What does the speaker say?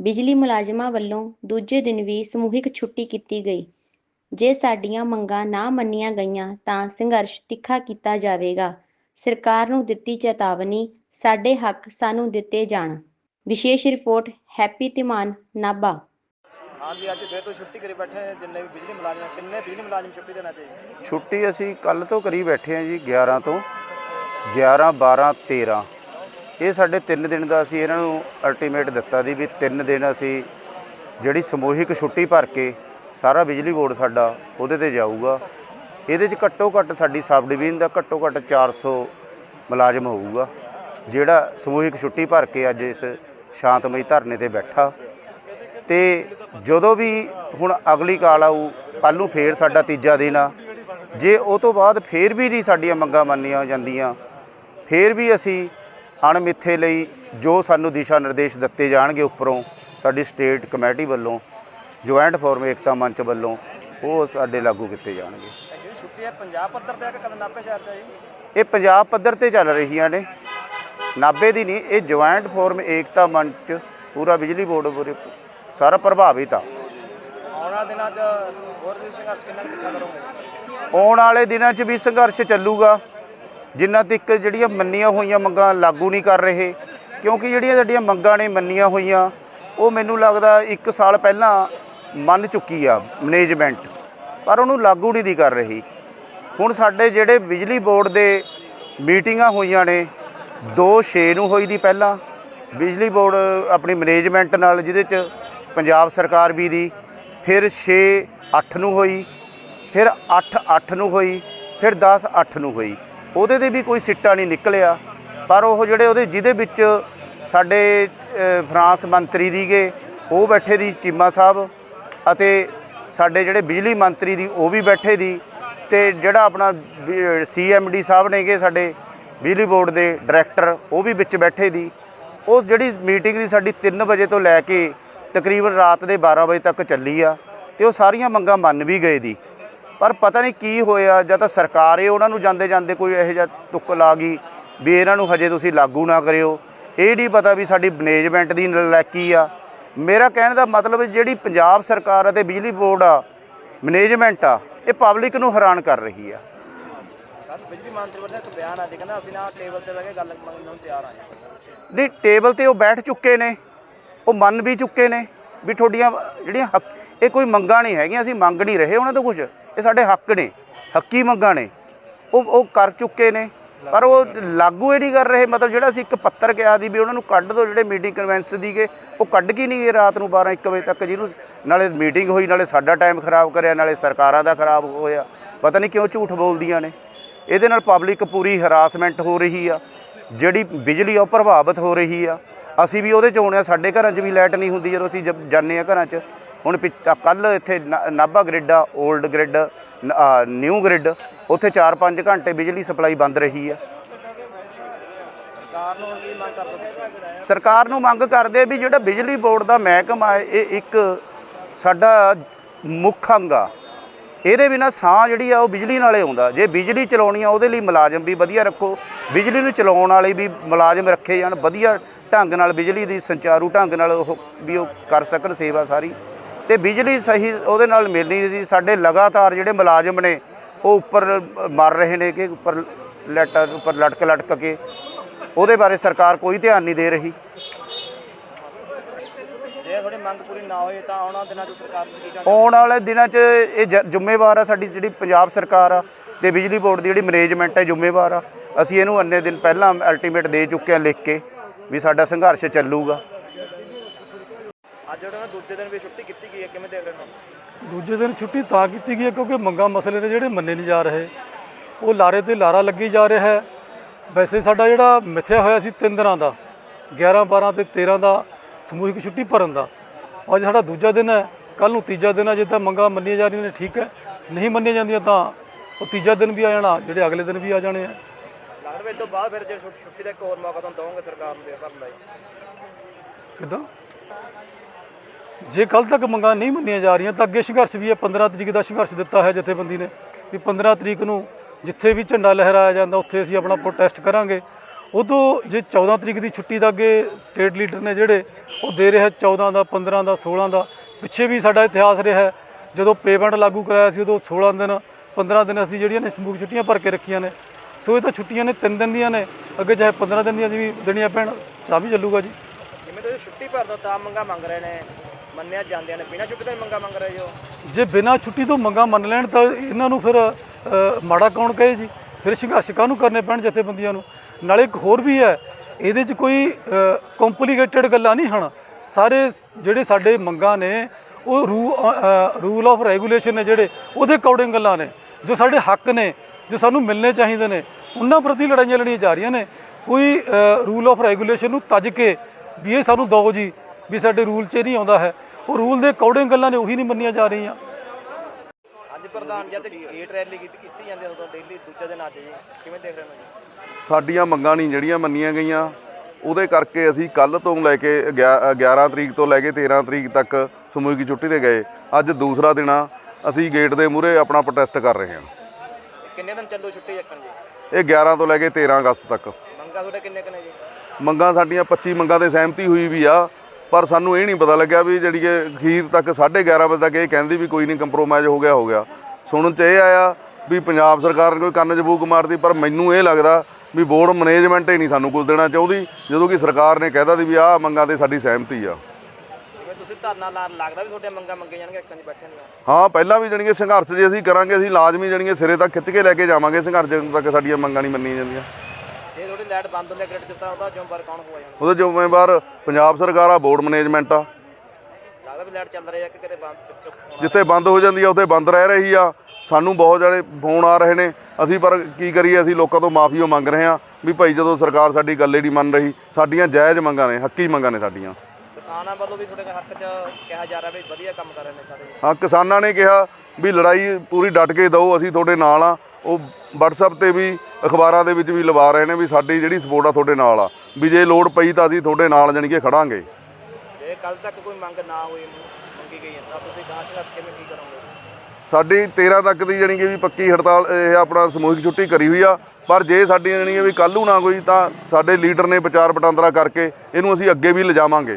ਬਿਜਲੀ ਮੁਲਾਜ਼ਮਾਂ ਵੱਲੋਂ ਦੂਜੇ ਦਿਨ ਵੀ ਸਮੂਹਿਕ ਛੁੱਟੀ ਕੀਤੀ ਗਈ। ਜੇ ਸਾਡੀਆਂ ਮੰਗਾਂ ਨਾ ਮੰਨੀਆਂ ਗਈਆਂ ਤਾਂ ਸੰਘਰਸ਼ ਤਿੱਖਾ ਕੀਤਾ ਜਾਵੇਗਾ। ਸਰਕਾਰ ਨੂੰ ਦਿੱਤੀ ਚੇਤਾਵਨੀ ਸਾਡੇ ਹੱਕ ਸਾਨੂੰ ਦਿੱਤੇ ਜਾਣ। ਵਿਸ਼ੇਸ਼ ਰਿਪੋਰਟ ਹੈਪੀ ਧੀਮਾਨ ਨਾਭਾ। ਹਾਂਜੀ ਅੱਜ ਫਿਰ ਤੋਂ ਛੁੱਟੀ ਕਰੀ ਬੈਠੇ ਹਾਂ, ਜਿੰਨੇ ਵੀ ਬਿਜਲੀ ਮੁਲਾਜ਼ਮ ਕਿੰਨੇ ਬਿਜਲੀ ਮੁਲਾਜ਼ਮ ਛੁੱਟੀ ਦੇਣਾ ਚਾਹੀਏ ਛੁੱਟੀ ਅਸੀਂ ਕੱਲ ਤੋਂ ਕਰੀ ਬੈਠੇ ਹਾਂ ਜੀ 11 ਤੋਂ। 11 12 13 ਇਹ ਸਾਡੇ 3 ਦਿਨ ਦਾ ਅਸੀਂ ਇਹਨਾਂ ਨੂੰ ਅਲਟੀਮੇਟ ਦਿੱਤਾ ਦੀ ਵੀ 3 ਦਿਨ ਅਸੀਂ ਜਿਹੜੀ ਸਮੂਹਿਕ ਛੁੱਟੀ ਭਰ ਕੇ ਸਾਰਾ ਬਿਜਲੀ ਬੋਰਡ ਸਾਡਾ ਉਹਦੇ ਤੇ ਜਾਊਗਾ। ਇਹਦੇ 'ਚ ਘੱਟੋ ਘੱਟ ਸਾਡੀ ਸਬ ਡਿਵੀਜ਼ਨ ਦਾ ਘੱਟੋ ਘੱਟ 400 ਮੁਲਾਜ਼ਮ ਹੋਊਗਾ, ਜਿਹੜਾ ਸਮੂਹਿਕ ਛੁੱਟੀ ਭਰ ਕੇ ਅੱਜ ਇਸ ਸ਼ਾਂਤਮਈ ਧਰਨੇ ਤੇ ਬੈਠਾ। ਤੇ ਜਦੋਂ ਵੀ ਹੁਣ ਅਗਲੀ ਕਾਲ ਆਊ ਕੱਲ ਨੂੰ ਫੇਰ ਸਾਡਾ ਤੀਜਾ ਦਿਨ ਆ। ਜੇ ਉਹ ਤੋਂ ਬਾਅਦ ਫੇਰ ਵੀ ਨਹੀਂ ਸਾਡੀਆਂ ਮੰਗਾਂ ਮੰਨੀਆਂ ਜਾਂਦੀਆਂ, ਫੇਰ ਵੀ ਅਸੀਂ ਅਣਮਿੱਥੇ ਲਈ ਜੋ ਸਾਨੂੰ ਦਿਸ਼ਾ ਨਿਰਦੇਸ਼ ਦਿੱਤੇ ਜਾਣਗੇ ਉੱਪਰੋਂ ਸਾਡੀ ਸਟੇਟ ਕਮੇਟੀ ਵੱਲੋਂ ਜੁਆਇੰਟ ਫੋਰਮ ਏਕਤਾ ਮੰਚ ਵੱਲੋਂ ਉਹ ਸਾਡੇ ਲਾਗੂ ਕੀਤੇ ਜਾਣਗੇ। ਇਹ ਜਿਹੜੀ ਛੁੱਟੀ ਹੈ ਪੰਜਾਬ ਪੱਧਰ ਤੇ ਆ ਕਿ ਕਦੇ ਨਾਭੇ ਸ਼ਹਿਰ ਤੇ ਆ ਜੀ? ਇਹ ਪੰਜਾਬ ਪੱਧਰ ਤੇ ਚੱਲ ਰਹੀਆਂ ਨੇ। ਨਾਭੇ ਦੀ ਨਹੀਂ ਇਹ ਜੁਆਇੰਟ ਫੋਰਮ ਏਕਤਾ ਮੰਚ ਪੂਰਾ ਬਿਜਲੀ ਬੋਰਡ ਪੂਰੇ ਸਾਰਾ ਪ੍ਰਭਾਵਿਤ ਆ। ਆਉਣ ਵਾਲੇ ਦਿਨਾਂ 'ਚ ਹੋਰ ਵੀ ਸੰਘਰਸ਼ ਕਿੰਨਾ ਕੁ ਤਿੱਖਾ ਕਰੋਗੇ ਆਉਣ ਵਾਲੇ ਦਿਨਾਂ 'ਚ ਵੀ ਸੰਘਰਸ਼ ਚੱਲੂਗਾ। ਜਿੰਨਾ ਤੱਕ ਜਿਹੜੀਆਂ ਮੰਨੀਆਂ ਹੋਈਆਂ ਮੰਗਾਂ ਲਾਗੂ ਨਹੀਂ ਕਰ ਰਹੇ, ਕਿਉਂਕਿ ਜਿਹੜੀਆਂ ਸਾਡੀਆਂ ਮੰਗਾਂ ਨੇ ਮੰਨੀਆਂ ਹੋਈਆਂ, ਉਹ ਮੈਨੂੰ ਲੱਗਦਾ 1 ਸਾਲ ਪਹਿਲਾਂ ਮੰਨ ਚੁੱਕੀ ਆ ਮੈਨੇਜਮੈਂਟ ਪਰ ਉਹਨੂੰ ਲਾਗੂ ਨਹੀਂ ਦੀ ਕਰ ਰਹੀ। ਹੁਣ ਸਾਡੇ ਜਿਹੜੇ ਬਿਜਲੀ ਬੋਰਡ ਦੇ ਮੀਟਿੰਗਾਂ ਹੋਈਆਂ ਨੇ 2-6 ਨੂੰ ਹੋਈ ਦੀ ਪਹਿਲਾਂ, ਬਿਜਲੀ ਬੋਰਡ ਆਪਣੀ ਮੈਨੇਜਮੈਂਟ ਨਾਲ ਜਿਹਦੇ 'ਚ ਪੰਜਾਬ ਸਰਕਾਰ ਵੀ ਦੀ, ਫਿਰ 6-8 ਨੂੰ ਹੋਈ, ਫਿਰ 8-8 ਨੂੰ ਹੋਈ, ਫਿਰ 10-8 ਨੂੰ ਹੋਈ। ਉਹਦੇ ਤੇ ਵੀ ਕੋਈ ਸਿੱਟਾ ਨਹੀਂ ਨਿਕਲਿਆ। ਪਰ ਉਹ ਜਿਹੜੇ ਉਹਦੇ ਜਿਹਦੇ ਵਿੱਚ ਸਾਡੇ ਫਰਾਂਸ ਮੰਤਰੀ ਦੀਗੇ, ਉਹ ਬੈਠੇ ਦੀ ਚੀਮਾ ਸਾਹਿਬ ਅਤੇ ਸਾਡੇ ਜਿਹੜੇ ਬਿਜਲੀ ਮੰਤਰੀ ਦੀ, ਉਹ ਵੀ ਬੈਠੇ ਦੀ ਤੇ ਜਿਹੜਾ ਆਪਣਾ ਸੀਐਮਡੀ ਸਾਹਿਬ ਨੇਗੇ ਸਾਡੇ ਬਿਜਲੀ ਬੋਰਡ ਦੇ ਡਾਇਰੈਕਟਰ, ਉਹ ਵੀ ਵਿੱਚ ਬੈਠੇ ਦੀ। ਉਹ ਜਿਹੜੀ ਮੀਟਿੰਗ ਦੀ ਸਾਡੀ 3 ਵਜੇ ਤੋਂ ਲੈ ਕੇ ਤਕਰੀਬਨ ਰਾਤ ਦੇ 12 ਵਜੇ ਤੱਕ ਚੱਲੀ ਆ ਤੇ ਉਹ ਸਾਰੀਆਂ ਮੰਗਾਂ ਮੰਨ ਵੀ ਗਏ ਦੀ। ਪਰ ਪਤਾ ਨਹੀਂ ਕੀ ਹੋਇਆ ਜਾਂ ਤਾਂ ਸਰਕਾਰ ਏ ਉਹਨਾਂ ਨੂੰ ਜਾਂਦੇ ਜਾਂਦੇ ਕੋਈ ਇਹੋ ਜਿਹਾ ਤੁੱਕ ਲਾ ਗਈ ਵੀ ਇਹਨਾਂ ਨੂੰ ਹਜੇ ਤੁਸੀਂ ਲਾਗੂ ਨਾ ਕਰਿਓ। ਇਹ ਨਹੀਂ ਪਤਾ ਵੀ ਸਾਡੀ ਮੈਨੇਜਮੈਂਟ ਦੀ ਨਲਾਇਕੀ ਆ। ਮੇਰਾ ਕਹਿਣ ਦਾ ਮਤਲਬ ਜਿਹੜੀ ਪੰਜਾਬ ਸਰਕਾਰ ਅਤੇ ਬਿਜਲੀ ਬੋਰਡ ਆ ਮੈਨੇਜਮੈਂਟ ਆ ਇਹ ਪਬਲਿਕ ਨੂੰ ਹੈਰਾਨ ਕਰ ਰਹੀ ਆ। ਬਿਜਲੀ ਮੰਤਰੀ ਵੱਲੋਂ ਇੱਕ ਬਿਆਨ ਆ ਜੀ ਕਹਿੰਦਾ ਅਸੀਂ ਨਾ ਟੇਬਲ ਤੇ ਬਹਿ ਕੇ ਗੱਲ ਮੰਗਣ ਨੂੰ ਤਿਆਰ ਆ। ਜੀ ਨਹੀਂ ਟੇਬਲ ਤੇ ਉਹ ਬੈਠ ਚੁੱਕੇ ਨੇ ਉਹ ਮੰਨ ਵੀ ਚੁੱਕੇ ਨੇ। ਵੀ ਤੁਹਾਡੀਆਂ ਜਿਹੜੀਆਂ ਹੱਕ, ਇਹ ਕੋਈ ਮੰਗਾਂ ਨਹੀਂ ਹੈਗੀਆਂ, ਅਸੀਂ ਮੰਗ ਨਹੀਂ ਰਹੇ ਉਹਨਾਂ ਤੋਂ ਕੁਝ ਇਹ ਸਾਡੇ ਹੱਕ ਨੇ, ਹੱਕੀ ਮੰਗਾਂ ਨੇ। ਉਹ ਉਹ ਕਰ ਚੁੱਕੇ ਨੇ। ਪਰ ਉਹ ਲਾਗੂ ਇਹ ਨਹੀਂ ਕਰ ਰਹੇ, ਮਤਲਬ ਜਿਹੜਾ ਅਸੀਂ ਇੱਕ ਪੱਤਰ ਕਿਹਾ ਦੀ ਵੀ ਉਹਨਾਂ ਨੂੰ ਕੱਢ ਦਿਓ ਜਿਹੜੇ ਮੀਟਿੰਗ ਕਨਵੈਂਸ ਦੀਗੇ ਉਹ ਕੱਢ ਕੀ ਨਹੀਂ ਗਏ ਰਾਤ ਨੂੰ 12 1 ਵਜੇ ਤੱਕ ਜਿਹਨੂੰ ਨਾਲੇ ਮੀਟਿੰਗ ਹੋਈ, ਨਾਲੇ ਸਾਡਾ ਟਾਈਮ ਖਰਾਬ ਕਰਿਆ, ਨਾਲੇ ਸਰਕਾਰਾਂ ਦਾ ਖਰਾਬ ਹੋਇਆ। ਪਤਾ ਨਹੀਂ ਕਿਉਂ ਝੂਠ ਬੋਲਦੀਆਂ ਨੇ। ਇਹਦੇ ਨਾਲ ਪਬਲਿਕ ਪੂਰੀ ਹਰਾਸਮੈਂਟ ਹੋ ਰਹੀ ਆ, ਜਿਹੜੀ ਬਿਜਲੀ ਆ ਉਹ ਪ੍ਰਭਾਵਿਤ ਹੋ ਰਹੀ ਆ। ਅਸੀਂ ਵੀ ਉਹਦੇ ਚ ਆਉਣੇ ਆ, ਸਾਡੇ ਘਰਾਂ 'ਚ ਵੀ ਲਾਈਟ ਨਹੀਂ ਹੁੰਦੀ ਜਦੋਂ ਅਸੀਂ ਜਦ ਜਾਂਦੇ ਆ ਘਰਾਂ 'ਚ। ਹੁਣ ਕੱਲ ਇੱਥੇ ਨਾ- ਨਾਭਾ ਗ੍ਰਿਡ ਆ 올ਡ ਗ੍ਰਿਡ ਨਿਊ ਗ੍ਰਿਡ ਉੱਥੇ 4-5 ਘੰਟੇ ਬਿਜਲੀ ਸਪਲਾਈ ਬੰਦ ਰਹੀ ਆ। ਸਰਕਾਰ ਨੂੰ ਮੰਗ ਕਰਦੇ ਵੀ ਜਿਹੜਾ ਬਿਜਲੀ ਬੋਰਡ ਦਾ ਮਹਿਕਮਾ ਇਹ ਇੱਕ ਸਾਡਾ ਮੁੱਖ ਅੰਗ ਆ। ਇਹਦੇ ਬਿਨਾ ਸਾਹ ਜਿਹੜੀ ਆ, ਉਹ ਬਿਜਲੀ ਨਾਲੇ ਆਉਂਦਾ। ਜੇ ਬਿਜਲੀ ਚਲਾਉਣੀ ਆ, ਉਹਦੇ ਲਈ ਮੁਲਾਜ਼ਮ ਵੀ ਵਧੀਆ ਰੱਖੋ। ਬਿਜਲੀ ਨੂੰ ਚਲਾਉਣ ਵਾਲੇ ਵੀ ਮੁਲਾਜ਼ਮ ਰੱਖੇ ਜਾਣ, ਵਧੀਆ ਢੰਗ ਨਾਲ ਬਿਜਲੀ ਦੀ ਸੰਚਾਰੂ ਢੰਗ ਨਾਲ ਉਹ ਵੀ ਉਹ ਕਰ ਸਕਣ ਸੇਵਾ ਸਾਰੀ। ਤੇ ਬਿਜਲੀ ਸਹੀ ਉਹਦੇ ਨਾਲ ਮਿਲਣੀ ਸੀ ਸਾਡੇ ਲਗਾਤਾਰ ਜਿਹੜੇ ਮੁਲਾਜ਼ਮ ਨੇ ਉਹ ਉੱਪਰ ਮਰ ਰਹੇ ਨੇ ਕਿ ਉੱਪਰ ਲੈਟਾਂ ਉੱਪਰ ਲਟਕ ਲਟਕ ਕੇ। ਉਹਦੇ ਬਾਰੇ ਸਰਕਾਰ ਕੋਈ ਧਿਆਨ ਨਹੀਂ ਦੇ ਰਹੀ। ਜੇ ਤੁਹਾਡੀ ਮੰਗ ਪੂਰੀ ਨਾ ਹੋਏ ਤਾਂ ਆਉਣ ਵਾਲੇ ਦਿਨਾਂ 'ਚ ਸਰਕਾਰ ਨੂੰ ਕੀ ਕਹਿਣਾ? ਆਉਣ ਵਾਲੇ ਦਿਨਾਂ 'ਚ ਇਹ ਜ- ਜ਼ਿੰਮੇਵਾਰ ਆ ਸਾਡੀ ਜਿਹੜੀ ਪੰਜਾਬ ਸਰਕਾਰ ਆ ਤੇ ਬਿਜਲੀ ਬੋਰਡ ਦੀ ਜਿਹੜੀ ਮੈਨੇਜਮੈਂਟ ਹੈ ਜ਼ਿੰਮੇਵਾਰ ਆ। ਅਸੀਂ ਇਹਨੂੰ ਅੰਨੇ ਦਿਨ ਪਹਿਲਾਂ ਅਲਟੀਮੇਟ ਦੇ ਚੁੱਕੇ ਹਾਂ ਲਿਖ ਕੇ। ਵੀ ਸਾਡਾ ਸੰਘਰਸ਼ ਚੱਲੂਗਾ। ਅੱਜ ਜਿਹੜਾ ਨਾ ਦੂਜੇ ਦਿਨ ਵੀ ਛੁੱਟੀ ਕੀਤੀ ਗਈ ਹੈ ਕਿਵੇਂ ਦੇਖ ਰਹੇ ਹੋ? ਦੂਜੇ ਦਿਨ ਛੁੱਟੀ ਤਾਂ ਕੀਤੀ ਗਈ ਹੈ ਕਿਉਂਕਿ ਮੰਗਾ ਮਸਲੇ ਨੇ ਜਿਹੜੇ ਮੰਨੇ ਨਹੀਂ ਜਾ ਰਹੇ। ਉਹ ਲਾਰੇ ਤੇ ਲਾਰਾ ਲੱਗੀ ਜਾ ਰਿਹਾ ਹੈ। ਵੈਸੇ ਸਾਡਾ ਜਿਹੜਾ ਮਿੱਥਿਆ ਹੋਇਆ ਸੀ ਤਿੰਨ ਦਿਨਾਂ ਦਾ 11 12 ਤੇ 13 ਦਾ ਸਮੂਹਿਕ ਛੁੱਟੀ ਭਰਨ ਦਾ ਅੱਜ ਸਾਡਾ ਦੂਜਾ ਦਿਨ ਹੈ। ਕੱਲ ਨੂੰ ਤੀਜਾ ਦਿਨ ਹੈ ਜੇ ਤਾਂ ਮੰਗਾ ਮੰਨੀਆਂ ਜਾ ਰਹੀਆਂ ਨੇ ਠੀਕ ਹੈ। ਨਹੀਂ ਮੰਨੀਆਂ ਜਾਂਦੀਆਂ ਤਾਂ ਉਹ ਤੀਜਾ ਦਿਨ ਵੀ ਆ ਜਾਣਾ ਜਿਹੜੇ ਅਗਲੇ ਦਿਨ ਵੀ ਆ ਜਾਣੇ ਆ। ਲੱਗਦਾ ਤੋਂ ਬਾਅਦ ਫਿਰ ਜੇ ਛੁੱਟੀ ਛੁੱਟੀ ਦਾ ਇੱਕ ਹੋਰ ਮੌਕਾ ਤੁਹਾਨੂੰ ਦਵਾਂਗੇ ਸਰਕਾਰ ਨੂੰ ਦੇ ਭਰਨ ਦਾ ਜੀ। ਕਿੱਦਾਂ? ਜੇ ਕੱਲ ਤੱਕ ਮੰਗਾਂ ਨਹੀਂ ਮੰਨੀਆਂ ਜਾ ਰਹੀਆਂ, ਤਾਂ ਅੱਗੇ ਸੰਘਰਸ਼ ਵੀ ਹੈ। 15 ਤਰੀਕ ਦਾ ਸੰਘਰਸ਼ ਦਿੱਤਾ ਹੈ ਜਥੇਬੰਦੀ ਨੇ ਵੀ 15 ਤਰੀਕ ਨੂੰ ਜਿੱਥੇ ਵੀ ਝੰਡਾ ਲਹਿਰਾਇਆ ਜਾਂਦਾ, ਉੱਥੇ ਅਸੀਂ ਆਪਣਾ ਪ੍ਰੋਟੈਸਟ ਕਰਾਂਗੇ। ਉਦੋਂ ਜੇ 14 ਤਰੀਕ ਦੀ ਛੁੱਟੀ ਦਾ ਅੱਗੇ ਸਟੇਟ ਲੀਡਰ ਨੇ ਜਿਹੜੇ, ਉਹ ਦੇ ਰਿਹਾ 14 ਦਾ 15 ਦਾ 16 ਦਾ। ਪਿੱਛੇ ਵੀ ਸਾਡਾ ਇਤਿਹਾਸ ਰਿਹਾ ਹੈ। ਜਦੋਂ ਪੇਮੈਂਟ ਲਾਗੂ ਕਰਾਇਆ ਸੀ, ਉਦੋਂ 16 ਦਿਨ 15 ਦਿਨ ਅਸੀਂ ਜਿਹੜੀਆਂ ਨੇ ਸਮੂਹ ਛੁੱਟੀਆਂ ਭਰ ਕੇ ਰੱਖੀਆਂ ਨੇ। ਸੋ ਇਹ ਤਾਂ ਛੁੱਟੀਆਂ ਨੇ 3 ਦਿਨ ਦੀਆਂ ਨੇ। ਅੱਗੇ ਚਾਹੇ 15 ਦਿਨ ਦੀਆਂ ਵੀ ਦੇਣੀਆਂ ਪੈਣ ਤਾਂ ਵੀ ਚੱਲੂਗਾ ਜੀ। ਜਿਵੇਂ ਤੁਸੀਂ ਛੁੱਟੀ ਭਰ ਦੋ ਤਾਂ ਮੰਗਾ ਮੰਗ ਰਹੇ ਨੇ ਮੰਨਿਆ ਜਾਂਦੇ ਨੇ। ਬਿਨਾਂ ਛੁੱਟੀ ਤੋਂ ਹੀ ਮੰਗਾ ਮੰਗ ਰਹੇ ਜੋ ਜੇ ਬਿਨਾਂ ਛੁੱਟੀ ਤੋਂ ਮੰਗਾਂ ਮੰਨ ਲੈਣ ਤਾਂ ਇਹਨਾਂ ਨੂੰ ਫਿਰ ਮਾੜਾ ਕੌਣ ਕਹੇ ਜੀ? ਫਿਰ ਸੰਘਰਸ਼ ਕਾਹਨੂੰ ਕਰਨੇ ਪੈਣ ਜਥੇਬੰਦੀਆਂ ਨੂੰ? ਨਾਲੇ ਇੱਕ ਹੋਰ ਵੀ ਹੈ ਇਹਦੇ 'ਚ ਕੋਈ ਕੰਪਲਿਕੇਟਡ ਗੱਲਾਂ ਨਹੀਂ ਹਨ। ਸਾਰੇ ਜਿਹੜੇ ਸਾਡੇ ਮੰਗਾਂ ਨੇ ਉਹ ਰੂਲ ਆਫ ਰੈਗੂਲੇਸ਼ਨ ਨੇ ਜਿਹੜੇ ਉਹਦੇ ਅਕੋਰਡਿੰਗ ਗੱਲਾਂ ਨੇ। ਜੋ ਸਾਡੇ ਹੱਕ ਨੇ ਜੋ ਸਾਨੂੰ ਮਿਲਣੇ ਚਾਹੀਦੇ ਨੇ ਉਹਨਾਂ ਪ੍ਰਤੀ ਲੜਾਈਆਂ ਲੜੀਆਂ ਜਾ ਰਹੀਆਂ ਨੇ। ਕੋਈ ਰੂਲ ਆਫ ਰੈਗੂਲੇਸ਼ਨ ਨੂੰ ਤੱਜ ਕੇ ਵੀ ਇਹ ਸਾਨੂੰ ਦਿਓ ਜੀ ਵੀ ਸਾਡੇ ਰੂਲ 'ਚ ਨਹੀਂ ਆਉਂਦਾ ਹੈ। ਉਹ ਰੂਲ ਦੇ ਅਕੋਰਡਿੰਗ ਗੱਲਾਂ ਨੇ ਉਹੀ ਨਹੀਂ ਮੰਨੀਆਂ ਜਾ ਰਹੀਆਂ। ਅੱਜ ਪ੍ਰਧਾਨ ਜਦ ਗੇਟ ਰੈਲੀ ਕੀਤੀ ਜਾਂਦੀ ਹੈ ਉਦੋਂ ਡੇਲੀ ਦੂਜੇ ਦਿਨ ਅੱਜ ਜੀ। ਕਿਵੇਂ ਦੇਖ ਰਹੇ ਹੋ ਜੀ? ਸਾਡੀਆਂ ਮੰਗਾਂ ਨਹੀਂ ਜਿਹੜੀਆਂ ਮੰਨੀਆਂ ਗਈਆਂ। ਉਹਦੇ ਕਰਕੇ ਅਸੀਂ ਕੱਲ ਤੋਂ ਲੈ ਕੇ ਗਿਆ- ਅ, 11 ਤਰੀਕ ਤੋਂ ਲੈ ਕੇ 13 ਤਰੀਕ ਤੱਕ ਸਮੂਹਿਕ ਛੁੱਟੀ ਤੇ ਗਏ। ਅੱਜ ਦੂਸਰਾ ਦਿਨ ਆ ਅਸੀਂ ਗੇਟ ਦੇ ਮੂਹਰੇ ਆਪਣਾ ਪ੍ਰੋਟੈਸਟ ਕਰ ਰਹੇ ਹਾਂ। ਕਿੰਨੇ ਦਿਨ ਚੱਲੂ ਛੁੱਟੀ ਚੱਕਣ ਜੀ? ਇਹ 11 ਤੋਂ ਲੈ ਕੇ 13 ਅਗਸਤ ਤੱਕ। ਮੰਗਾ ਤੁਹਾਡੇ ਕਿੰਨੇ ਕਿੰਨੇ ਜੀ? ਮੰਗਾਂ ਸਾਡੀਆਂ 25 ਮੰਗਾਂ ਤੇ ਸਹਿਮਤੀ ਹੋਈ ਵੀ ਆ ਪਰ ਸਾਨੂੰ ਇਹ ਨਹੀਂ ਪਤਾ ਲੱਗਿਆ ਵੀ ਜਿਹੜੀ ਕਿ ਅਖੀਰ ਤੱਕ 11:30 ਵਜੇ ਤੱਕ ਇਹ ਕਹਿੰਦੀ ਵੀ ਕੋਈ ਨਹੀਂ ਕੰਪਰੋਮਾਈਜ਼ ਹੋ ਗਿਆ ਹੋ ਗਿਆ। ਸੁਣਨ ਚ ਇਹ ਆਇਆ ਵੀ ਪੰਜਾਬ ਸਰਕਾਰ ਨੇ ਕੋਈ ਕੰਨ 'ਚ ਬੂਕ ਮਾਰਦੀ ਪਰ ਮੈਨੂੰ ਇਹ ਲੱਗਦਾ ਵੀ ਬੋਰਡ ਮੈਨੇਜਮੈਂਟ ਹੀ ਨਹੀਂ ਸਾਨੂੰ ਕੁਝ ਦੇਣਾ ਚਾਹੁੰਦੀ ਜਦੋਂ ਕਿ ਸਰਕਾਰ ਨੇ ਕਹਿਦਾ ਸੀ ਵੀ ਆਹ ਮੰਗਾਂ ਤੇ ਸਾਡੀ ਸਹਿਮਤੀ ਆ। ਧਰਨਾ ਲਾ ਲੱਗਦਾ ਵੀ ਤੁਹਾਡੇ ਮੰਗਾ ਮੰਗੇ ਜਾਣਗੇ ਇੱਕਾਂ 'ਚ ਬੈਠੇ ਨੇ ਹਾਂ ਪਹਿਲਾਂ ਵੀ ਜਾਣੀ ਕਿ ਸੰਘਰਸ਼ ਜੇ ਅਸੀਂ ਕਰਾਂਗੇ ਅਸੀਂ ਲਾਜ਼ਮੀ ਜਾਣੀ ਕਿ ਸਿਰੇ ਤੱਕ ਖਿੱਚ ਕੇ ਲੈ ਕੇ ਜਾਵਾਂਗੇ ਸੰਘਰਸ਼ ਜਦੋਂ ਤੱਕ ਸਾਡੀਆਂ ਮੰਗਾਂ ਨਹੀਂ ਮੰਨੀਆਂ ਜਾਂਦੀਆਂ। ਜੇ ਤੁਹਾਡੀ ਲਾਈਟ ਬੰਦ ਹੁੰਦੀ ਹੈ ਗ੍ਰਿਡ ਦਿੱਤਾ ਉਹਦਾ ਜ਼ਿੰਮੇਵਾਰ ਕੌਣ ਹੋਇਆ ਜਾਂਦਾ ਉਹਦੇ ਜ਼ਿੰਮੇਵਾਰ ਪੰਜਾਬ ਸਰਕਾਰ ਆ ਬੋਰਡ ਮੈਨੇਜਮੈਂਟ ਆ। ਲੱਗਦਾ ਵੀ ਲਾਈਟ ਚੱਲ ਰਹੀ ਹੈ ਕਿ ਕਿਤੇ ਬੰਦ ਜਿੱਥੇ ਬੰਦ ਹੋ ਜਾਂਦੀ ਆ ਉੱਥੇ ਬੰਦ ਰਹਿ ਰਹੀ ਆ। ਸਾਨੂੰ ਬਹੁਤ ਜਿਹੜੇ ਫੋਨ ਆ ਰਹੇ ਨੇ। ਅਸੀਂ ਪਰ ਕੀ ਕਰੀਏ ਅਸੀਂ ਲੋਕਾਂ ਤੋਂ ਮਾਫੀਓ ਮੰਗ ਰਹੇ ਆ ਵੀ ਭਾਈ ਜਦੋਂ ਸਰਕਾਰ ਸਾਡੀ ਗੱਲ ਹੀ ਨਹੀਂ ਮੰਨ ਰਹੀ ਸਾਡੀਆਂ ਜਾਇਜ਼ ਮੰਗਾਂ ਨੇ ਹੱਕੀ ਮੰਗਾਂ ਨੇ ਸਾਡੀਆਂ। ਕਿਸਾਨਾਂ ਵੱਲੋਂ ਵੀ ਤੁਹਾਡੇ ਹੱਕ 'ਚ ਕਿਹਾ ਜਾ ਰਿਹਾ ਵੀ ਵਧੀਆ ਕੰਮ ਕਰ ਰਹੇ ਨੇ ਸਾਰੇ। ਹਾਂ ਕਿਸਾਨਾਂ ਨੇ ਕਿਹਾ ਵੀ ਲੜਾਈ ਪੂਰੀ ਡਟ ਕੇ ਦਿਓ ਅਸੀਂ ਤੁਹਾਡੇ ਨਾਲ ਆ। ਉਹ WhatsApp ਤੇ ਵੀ ਅਖਬਾਰਾਂ ਦੇ ਵਿੱਚ ਵੀ ਲਵਾ ਰਹੇ ਨੇ ਵੀ ਸਾਡੀ ਜਿਹੜੀ ਸਪੋਰਟ ਆ ਤੁਹਾਡੇ ਨਾਲ ਆ। ਵੀ ਜੇ ਲੋੜ ਪਈ ਤਾਂ ਅਸੀਂ ਤੁਹਾਡੇ ਨਾਲ ਜਾਣੀ ਕਿ ਖੜਾਂਗੇ। ਜੇ ਕੱਲ ਤੱਕ ਕੋਈ ਮੰਗ ਨਾ ਹੋਈ ਮੰਗੀ ਗਈ ਤਾਂ ਤੁਸੀਂ ਗਾਂ ਸੰਘਰਸ਼ ਕਿਵੇਂ ਕੀ ਕਰੋਗੇ? ਸਾਡੀ 13 ਤੱਕ ਦੀ ਜਾਣੀ ਕਿ ਵੀ ਪੱਕੀ ਹੜਤਾਲ ਇਹ ਆਪਣਾ ਸਮੂਹਿਕ ਛੁੱਟੀ ਕਰੀ ਹੋਈ ਆ। ਪਰ ਜੇ ਸਾਡੀ ਜਾਣੀ ਕਿ ਵੀ ਕੱਲ੍ਹ ਨੂੰ ਨਾ ਕੋਈ ਤਾਂ ਸਾਡੇ ਲੀਡਰ ਨੇ ਵਿਚਾਰ ਵਟਾਂਦਰਾ ਕਰਕੇ ਇਹਨੂੰ ਅਸੀਂ ਅੱਗੇ ਵੀ ਲਿਜਾਵਾਂਗੇ।